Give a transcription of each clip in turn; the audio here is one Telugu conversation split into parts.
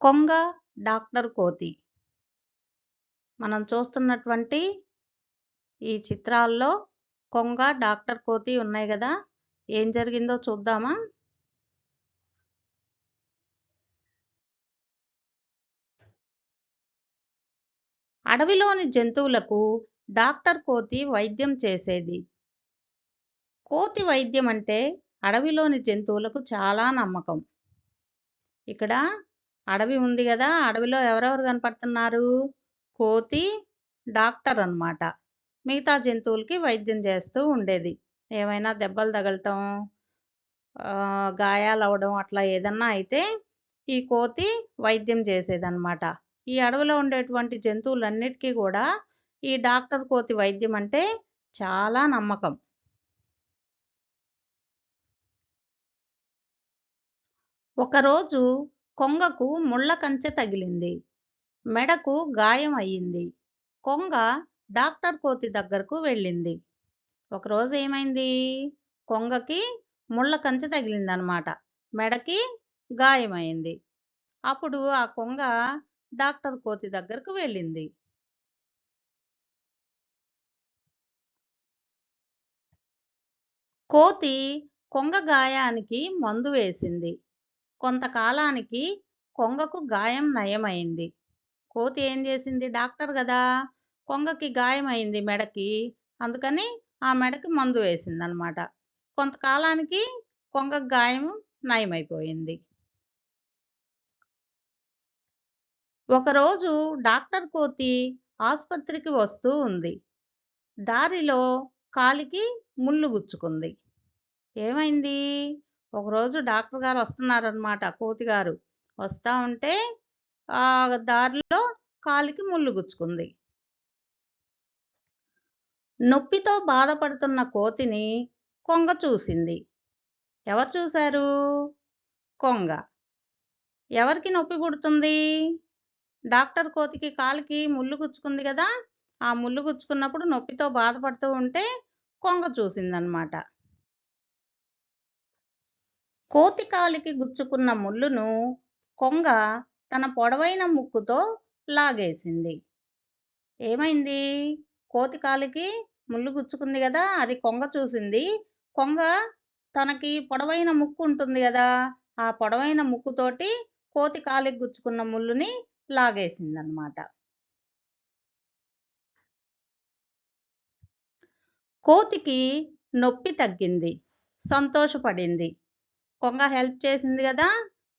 కొంగ, డాక్టర్ కోతి. మనం చూస్తున్నటువంటి ఈ చిత్రాల్లో కొంగ, డాక్టర్ కోతి ఉన్నాయి కదా ఏం జరిగిందో చూద్దామా? అడవిలోని జంతువులకు డాక్టర్ కోతి వైద్యం చేసేది. కోతి వైద్యం అంటే అడవిలోని జంతువులకు చాలా నమ్మకం. ఇక్కడ అడవి ఉంది కదా అడవిలో ఎవరెవరు కనపడుతున్నారు? కోతి, డాక్టర్ అన్నమాట. మిగతా జంతువులకి వైద్యం చేస్తూ ఉండేది. ఏమైనా దెబ్బలు తగలటం, గాయాలు అవడం అట్లా ఏదన్నా అయితే ఈ కోతి వైద్యం చేసేదన్నమాట. ఈ అడవిలో ఉండేటువంటి జంతువులన్నిటికీ కూడా ఈ డాక్టర్ కోతి వైద్యం అంటే చాలా నమ్మకం. ఒకరోజు కొంగకు ముళ్ళ కంచె తగిలింది. మెడకు గాయం అయ్యింది. కొంగ డాక్టర్ కోతి దగ్గరకు వెళ్ళింది. ఒకరోజు ఏమైంది? కొంగకి ముళ్ళ కంచె తగిలిందనమాట. మెడకి గాయమైంది. అప్పుడు ఆ కొంగ డాక్టర్ కోతి దగ్గరకు వెళ్ళింది. కోతి కొంగ గాయానికి మందు వేసింది. కొంతకాలానికి కొంగకు గాయం నయమైంది. కోతి ఏం చేసింది? డాక్టర్ గదా! కొంగకి గాయం అయింది మెడకి. అందుకని ఆ మెడకి మందు వేసింది అనమాట కొంతకాలానికి కొంగకు గాయం నయమైపోయింది. ఒకరోజు డాక్టర్ కోతి ఆసుపత్రికి వస్తూ ఉంది. దారిలో కాలికి ముల్లు గుచ్చుకుంది. ఏమైంది? ఒకరోజు డాక్టర్ గారు వస్తున్నారనమాట కోతిగారు. వస్తూ ఉంటే ఆ దారిలో కాలికి ముల్లు గుచ్చుకుంది. నొప్పితో బాధపడుతున్న కోతిని కొంగ చూసింది. ఎవరు చూశారు? కొంగ. ఎవరికి నొప్పి పుడుతుంది? డాక్టర్ కోతికి కాలికి ముల్లు గుచ్చుకుంది కదా ఆ ముల్లు గుచ్చుకున్నప్పుడు నొప్పితో బాధపడుతూ ఉంటే కొంగ చూసిందనమాట. కోతి కాలికి గుచ్చుకున్న ముల్లును కొంగ తన పొడవైన ముక్కుతో లాగేసింది. ఏమైంది? కోతి కాలికి ముల్లు గుచ్చుకుంది కదా అది కొంగ చూసింది. కొంగ తనకి పొడవైన ముక్కు ఉంటుంది కదా ఆ పొడవైన ముక్కుతోటి కోతి కాలికి గుచ్చుకున్న ముల్లుని లాగేసిందనమాట. కోతికి నొప్పి తగ్గింది. సంతోషపడింది. కొంగ హెల్ప్ చేసింది కదా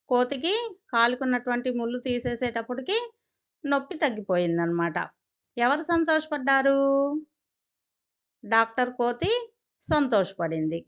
కోతికి కాలుకున్నటువంటి ముల్లు తీసేసేటప్పటికి నొప్పి తగ్గిపోయిందనమాట. ఎవరు సంతోషపడ్డారు? డాక్టర్ కోతి సంతోషపడింది.